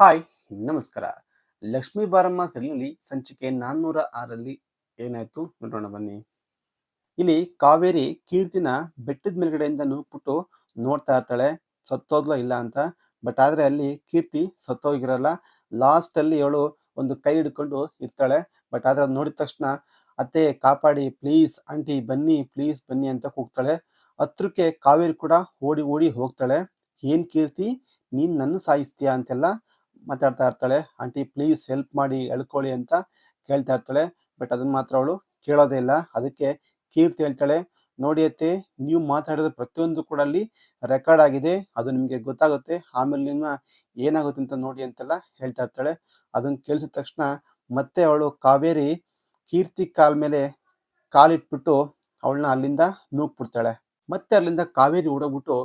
Hi ನಮಸ್ಕಾರ. ಲಕ್ಷ್ಮೀ ಬಾರಮ್ಮ ಸೆಲ್ನಲ್ಲಿ ಸಂಚಿಕೆ ನಾನ್ನೂರ ಆರಲ್ಲಿ ಏನಾಯ್ತು? ನೋಡೋಣ ಬನ್ನಿ. ಇಲ್ಲಿ ಕಾವೇರಿ ಕೀರ್ತಿನ ಬೆಟ್ಟದ ಮೇಲ್ಗಡೆಯಿಂದ ನೂಕ್ಬಿಟ್ಟು ನೋಡ್ತಾ ಇರ್ತಾಳೆ. ಸತ್ತೋದ್ಲೋ ಇಲ್ಲ ಅಂತ. ಬಟ್ ಆದ್ರೆ ಅಲ್ಲಿ ಕೀರ್ತಿ ಸತ್ತೋಗಿರಲ್ಲ. ಲಾಸ್ಟ್ ಅಲ್ಲಿ ಅವಳು ಒಂದು ಕೈ ಹಿಡ್ಕೊಂಡು ಇರ್ತಾಳೆ. ಬಟ್ ಆದ್ರೆ ನೋಡಿದ ತಕ್ಷಣ ಅತ್ತೆ ಕಾಪಾಡಿ ಪ್ಲೀಸ್ ಆಂಟಿ ಬನ್ನಿ ಪ್ಲೀಸ್ ಬನ್ನಿ ಅಂತ ಕೂಗ್ತಾಳೆ. ಹತ್ರಕ್ಕೆ ಕಾವೇರಿ ಕೂಡ ಓಡಿ ಓಡಿ ಹೋಗ್ತಾಳೆ. ಏನ್ ಕೀರ್ತಿ? ನೀನ್ ನನ್ನ ಸಾಯಿಸ್ತೀಯಾ ಅಂತೆಲ್ಲ ಮಾತಾಡ್ತಾ ಇರ್ತಾಳೆ, ಆಂಟಿ ಪ್ಲೀಸ್ ಹೆಲ್ಪ್ ಮಾಡಿ ಎಳ್ಕೊಳ್ಳಿ ಅಂತ ಕೇಳ್ತಾ ಇರ್ತಾಳೆ ಬಟ್ ಅದನ್ನ ಮಾತ್ರ ಅವಳು ಕೇಳೋದೇ ಇಲ್ಲ. ಅದಕ್ಕೆ ಕೀರ್ತಿ ಹೇಳ್ತಾಳೆ, ನೋಡಿ ಅತ್ತೆ, ನೀವು ಮಾತಾಡಿದ ಪ್ರತಿಯೊಂದು ಕೂಡ ಅಲ್ಲಿ ರೆಕಾರ್ಡ್ ಆಗಿದೆ, ಅದು ನಿಮಗೆ ಗೊತ್ತಾಗುತ್ತೆ. ಆಮೇಲೆ ನಿಮ್ಮ ಏನಾಗುತ್ತೆ ಅಂತ ನೋಡಿ ಅಂತೆಲ್ಲ ಹೇಳ್ತಾ ಇರ್ತಾಳೆ. ಅದನ್ನ ಕೇಳಿಸಿದ ತಕ್ಷಣ ಮತ್ತೆ ಅವಳು ಕಾವೇರಿ, ಕೀರ್ತಿ ಕಾಲ್ ಮೇಲೆ ಕಾಲಿಟ್ಬಿಟ್ಟು ಅವಳನ್ನ ಅಲ್ಲಿಂದ ನೂಕ್ಬಿಡ್ತಾಳೆ. ಮತ್ತೆ ಅಲ್ಲಿಂದ ಕಾವೇರಿ ಓಡೋಗ್ಬಿಟ್ಟು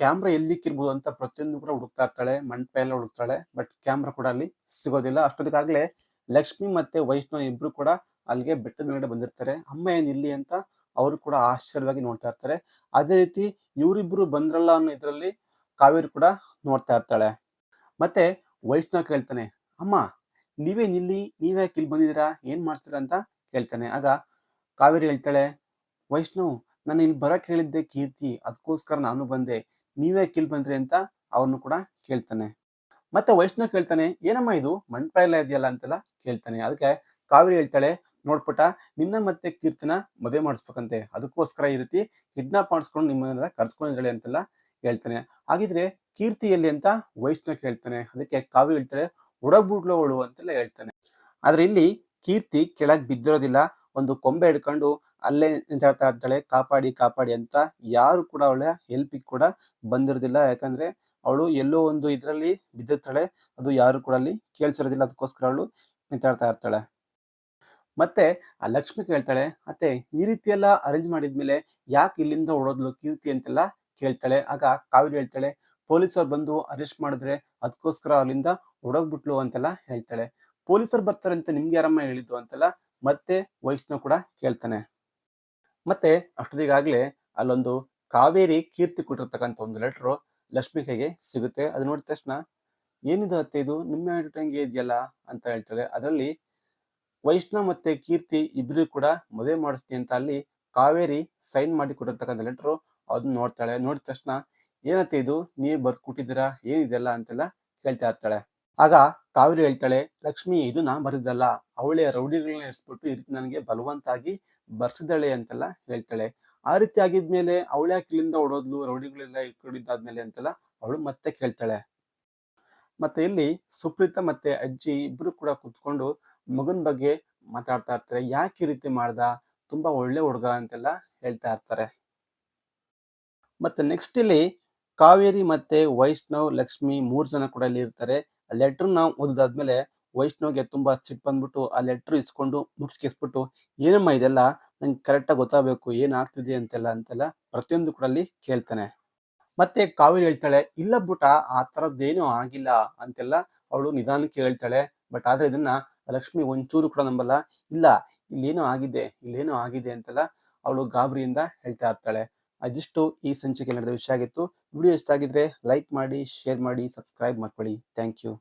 ಕ್ಯಾಮ್ರಾ ಎಲ್ಲಿಕ್ಕಿರ್ಬೋದು ಅಂತ ಪ್ರತಿಯೊಂದು ಕೂಡ ಹುಡುಕ್ತಾ ಇರ್ತಾಳೆ, ಮಂಟಪ ಎಲ್ಲ ಹುಡುಕ್ತಾಳೆ ಬಟ್ ಕ್ಯಾಮ್ರಾ ಕೂಡ ಅಲ್ಲಿ ಸಿಗೋದಿಲ್ಲ. ಅಷ್ಟೊತ್ತಿಗಾಗಲೇ ಲಕ್ಷ್ಮಿ ಮತ್ತೆ ವೈಷ್ಣವ್ ಇಬ್ರು ಕೂಡ ಅಲ್ಲಿಗೆ ಬೆಟ್ಟದ ಮೇಲ್ಗಡೆ ಬಂದಿರ್ತಾರೆ. ಅಮ್ಮ ಏನ್ ಅಂತ ಅವರು ಕೂಡ ಆಶ್ಚರ್ಯವಾಗಿ ನೋಡ್ತಾ ಇರ್ತಾರೆ. ಅದೇ ರೀತಿ ಇವರಿಬ್ರು ಬಂದ್ರಲ್ಲ ಅನ್ನೋ ಇದರಲ್ಲಿ ಕಾವೇರಿ ಕೂಡ ನೋಡ್ತಾ ಇರ್ತಾಳೆ. ಮತ್ತೆ ವೈಷ್ಣವ್ ಕೇಳ್ತಾನೆ, ಅಮ್ಮ ನೀವೇ ನಿಲ್ಲಿ ನೀವೇ ಇಲ್ಲಿ ಬಂದಿದ್ದೀರಾ? ಏನ್ ಮಾಡ್ತೀರಾ ಅಂತ ಕೇಳ್ತಾನೆ. ಆಗ ಕಾವೇರಿ ಹೇಳ್ತಾಳೆ, ವೈಷ್ಣವ್, ನಾನು ಇಲ್ಲಿ ಬರಕ್ ಹೇಳಿದ್ದೆ ಕೀರ್ತಿ ಅದಕ್ಕೋಸ್ಕರ ನಾನು ಬಂದೆ. ನೀವೇ ಕಿಲ್ ಬಂದ್ರಿ ಅಂತ ಅವನು ಕೂಡ ಕೇಳ್ತಾನೆ. ಮತ್ತೆ ವೈಷ್ಣವ್ ಕೇಳ್ತಾನೆ, ಏನಮ್ಮ ಇದು? ಮಂಟಪ ಎಲ್ಲ ಇದೆಯಲ್ಲ? ಅಂತೆಲ್ಲ ಕೇಳ್ತಾನೆ. ಅದಕ್ಕೆ ಕಾವೇರಿ ಹೇಳ್ತಾಳೆ ನೋಡ್ಬಿಟ್ಟ ನಿನ್ನ ಮತ್ತೆ ಕೀರ್ತನ ಮದುವೆ ಮಾಡಿಸ್ಬೇಕಂತೆ. ಅದಕ್ಕೋಸ್ಕರ ಈ ರೀತಿ ಕಿಡ್ನಾಪ್ ಮಾಡಿಸ್ಕೊಂಡು ನಿಮ್ಮನ್ನೆಲ್ಲ ಕರ್ಸ್ಕೊಂಡಿದ್ದಾಳೆ ಅಂತೆಲ್ಲ ಹೇಳ್ತಾನೆ. ಹಾಗಿದ್ರೆ ಕೀರ್ತಿ ಎಲ್ಲಿ ಅಂತ ವೈಷ್ಣವ್ ಕೇಳ್ತಾನೆ. ಅದಕ್ಕೆ ಕಾವೇರಿ ಹೇಳ್ತಾಳೆ ಹುಡಗ್ಬಿಡ್ಲು ಅವಳು ಅಂತೆಲ್ಲ ಹೇಳ್ತಾನೆ. ಆದ್ರೆ ಇಲ್ಲಿ ಕೀರ್ತಿ ಕೆಳಗ್ ಬಿದ್ದಿರೋದಿಲ್ಲ. ಒಂದು ಕೊಂಬೆ ಹಿಡ್ಕೊಂಡು ಅಲ್ಲೇ ನಿಂತಾಡ್ತಾ ಇರ್ತಾಳೆ, ಕಾಪಾಡಿ ಕಾಪಾಡಿ ಅಂತ ಯಾರು ಕೂಡ ಅವಳ ಹೆಲ್ಪಿಗೆ ಕೂಡ ಬಂದಿರೋದಿಲ್ಲ. ಯಾಕಂದ್ರೆ ಅವಳು ಎಲ್ಲೋ ಒಂದು ಇದರಲ್ಲಿ ಬಿದ್ದಿರ್ತಾಳೆ, ಅದು ಯಾರು ಕೂಡ ಅಲ್ಲಿ ಕೇಳಿಸಿರೋದಿಲ್ಲ. ಅದಕ್ಕೋಸ್ಕರ ಅವಳು ನಿಂತಾಡ್ತಾ ಇರ್ತಾಳೆ. ಮತ್ತೆ ಆ ಲಕ್ಷ್ಮಿ ಕೇಳ್ತಾಳೆ, ಅತ್ತೆ, ಈ ರೀತಿ ಎಲ್ಲ ಅರೇಂಜ್ ಮಾಡಿದ್ಮೇಲೆ ಯಾಕೆ ಇಲ್ಲಿಂದ ಓಡೋದ್ಲು? ಕೀರ್ತಿ ಅಂತೆಲ್ಲ ಕೇಳ್ತಾಳೆ. ಆಗ ಕಾವೇರಿ ಹೇಳ್ತಾಳೆ ಪೊಲೀಸರು ಬಂದು ಅರೆಸ್ಟ್ ಮಾಡಿದ್ರೆ ಅದಕ್ಕೋಸ್ಕರ ಅಲ್ಲಿಂದ ಹೊಡೋಗ್ಬಿಟ್ಲು ಅಂತೆಲ್ಲ ಹೇಳ್ತಾಳೆ. ಪೊಲೀಸರು ಬರ್ತಾರೆ ಅಂತ ನಿಮ್ಗೆ ಯಾರಮ್ಮ ಹೇಳಿದ್ದು ಅಂತೆಲ್ಲ ಮತ್ತೆ ವೈಷ್ಣವ್ ಕೂಡ ಕೇಳ್ತಾನೆ. ಮತ್ತೆ ಅಷ್ಟೊತ್ತಿಗಾಗಲೇ ಅಲ್ಲೊಂದು ಕಾವೇರಿ ಕೀರ್ತಿ ಕೊಟ್ಟಿರ್ತಕ್ಕಂಥ ಒಂದು ಲೆಟ್ರು ಲಕ್ಷ್ಮಿ ಕೈಗೆ ಸಿಗುತ್ತೆ. ಅದು ನೋಡಿದ ತಕ್ಷಣ, ಏನಿದು ಅತ್ತೆ ಇದು? ನಿಮ್ಮ ಹ್ಯಾಂಡ್ ಇದೆಯಲ್ಲ? ಅಂತ ಹೇಳ್ತಾಳೆ ಅದರಲ್ಲಿ, ವೈಷ್ಣವ್ ಮತ್ತೆ ಕೀರ್ತಿ ಇಬ್ಬರು ಕೂಡ ಮದುವೆ ಮಾಡಿಸ್ತೀನಿ ಅಂತ ಅಲ್ಲಿ ಕಾವೇರಿ ಸೈನ್ ಮಾಡಿ ಕೊಟ್ಟಿರ್ತಕ್ಕಂಥ ಲೆಟ್ರು ಅದನ್ನ ನೋಡ್ತಾಳೆ. ನೋಡಿದ ತಕ್ಷಣ, ಏನತ್ತೆ ಇದು? ನೀವು ಬರ್ದು ಕೊಟ್ಟಿದ್ದೀರಾ? ಏನಿದೆಲ್ಲ? ಅಂತೆಲ್ಲ ಕೇಳ್ತಾ ಇರ್ತಾಳೆ. ಆಗ ಕಾವೇರಿ ಹೇಳ್ತಾಳೆ, ಲಕ್ಷ್ಮಿ, ಇದು ನಾ ಬರೆದಲ್ಲ ಅವಳೆ ರೌಡಿಗಳನ್ನ ಇರಿಸ್ಬಿಟ್ಟು ಈ ರೀತಿ ನನಗೆ ಬಲವಂತಾಗಿ ಬರ್ಸಿದ್ದಾಳೆ ಅಂತೆಲ್ಲ ಹೇಳ್ತಾಳೆ. ಆ ರೀತಿ ಆಗಿದ್ಮೇಲೆ ಅವಳೆ ಇಲ್ಲಿಂದ ಓಡೋದ್ಲು, ರೌಡಿಗಳೆಲ್ಲ ಇಟ್ಕೊಂಡಿದ್ದಾದ್ಮೇಲೆ ಅಂತೆಲ್ಲ ಅವಳು ಮತ್ತೆ ಕೇಳ್ತಾಳೆ. ಮತ್ತೆ ಇಲ್ಲಿ ಸುಪ್ರೀತ ಮತ್ತೆ ಅಜ್ಜಿ ಇಬ್ರು ಕೂಡ ಕುತ್ಕೊಂಡು ಮಗನ್ ಬಗ್ಗೆ ಮಾತಾಡ್ತಾ ಇರ್ತಾರೆ. ಯಾಕೆ ಈ ರೀತಿ ಮಾಡ್ದ? ತುಂಬಾ ಒಳ್ಳೆ ಹುಡುಗ ಅಂತೆಲ್ಲ ಹೇಳ್ತಾ ಇರ್ತಾರೆ. ಮತ್ತೆ ನೆಕ್ಸ್ಟ್ ಇಲ್ಲಿ ಕಾವೇರಿ ಮತ್ತೆ ವೈಷ್ಣವ್, ಲಕ್ಷ್ಮಿ ಮೂರ್ ಜನ ಕೂಡ ಇಲ್ಲಿ ಇರ್ತಾರೆ. ಆ ಲೆಟ್ರ್ ನಾವು ಓದಿದಾದ್ಮೇಲೆ ವೈಷ್ಣವ್ಗೆ ತುಂಬಾ ಸಿಟ್ಟು ಬಂದ್ಬಿಟ್ಟು ಆ ಲೆಟ್ರ್ ಇಸ್ಕೊಂಡು ಮುಗಿಸ್ಕಿಸ್ಬಿಟ್ಟು ಏನಮ್ಮ ಇದೆಲ್ಲ? ನಂಗೆ ಕರೆಕ್ಟಾಗಿ ಗೊತ್ತಾಗಬೇಕು. ಏನಾಗ್ತಿದೆ ಅಂತೆಲ್ಲ ಅಂತೆಲ್ಲ ಪ್ರತಿಯೊಂದು ಕೂಡ ಅಲ್ಲಿ ಕೇಳ್ತಾನೆ. ಮತ್ತೆ ಕಾವೇರಿ ಹೇಳ್ತಾಳೆ, ಇಲ್ಲ ಬುಟ ಆ ಥರದ್ದೇನೂ ಆಗಿಲ್ಲ ಅಂತೆಲ್ಲ ಅವಳು ನಿಧಾನಕ್ಕೆ ಹೇಳ್ತಾಳೆ. ಬಟ್ ಆದ್ರೆ ಇದನ್ನ ಲಕ್ಷ್ಮಿ ಒಂಚೂರು ಕೂಡ ನಂಬಲ್ಲ. ಇಲ್ಲ, ಇಲ್ಲೇನೋ ಆಗಿದೆ ಇಲ್ಲೇನೋ ಆಗಿದೆ ಅಂತೆಲ್ಲ ಅವಳು ಗಾಬರಿಯಿಂದ ಹೇಳ್ತಾ ಇರ್ತಾಳೆ. ಅದಿಷ್ಟು ಈ ಸಂಚಿಕೆ ನಡೆದ ವಿಷಯ ಆಗಿತ್ತು. ವಿಡಿಯೋ ಇಷ್ಟ ಆಗಿದ್ರೆ ಲೈಕ್ ಮಾಡಿ, ಶೇರ್ ಮಾಡಿ, ಸಬ್ಸ್ಕ್ರೈಬ್ ಮಾಡ್ಕೊಳ್ಳಿ. Thank you.